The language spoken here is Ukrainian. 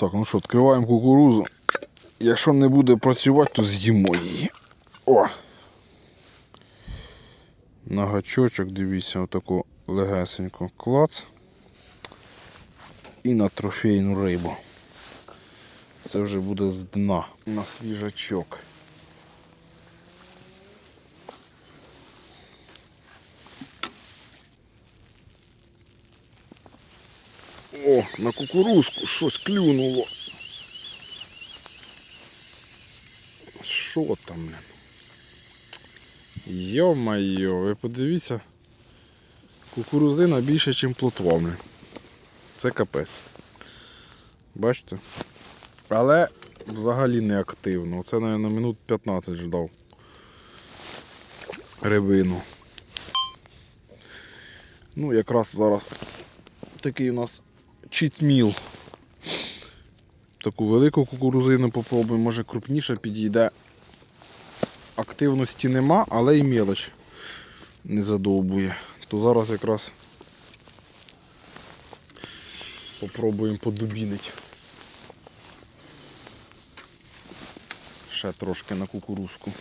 Так, ну що, відкриваємо кукурузу. Якщо не буде працювати, то з'їмо її. О! На гачочок, дивіться, отаку легесеньку клац. І на трофейну рибу. Це вже буде з дна на свіжачок. О, на кукурузку щось клюнуло. Що там, блін? Йо-майо, ви подивіться. Кукурузина більше, ніж плотва, блін. Це капець. Бачите? Але взагалі не активно. Це, мабуть, минут 15 ждав. Рибину. Ну, якраз зараз такий у нас читміл. Таку велику кукурузину попробуємо, може крупніше підійде. Активності нема, але і мелоч не задовбує. То зараз якраз попробуємо подубінити. Ще трошки на кукурузку.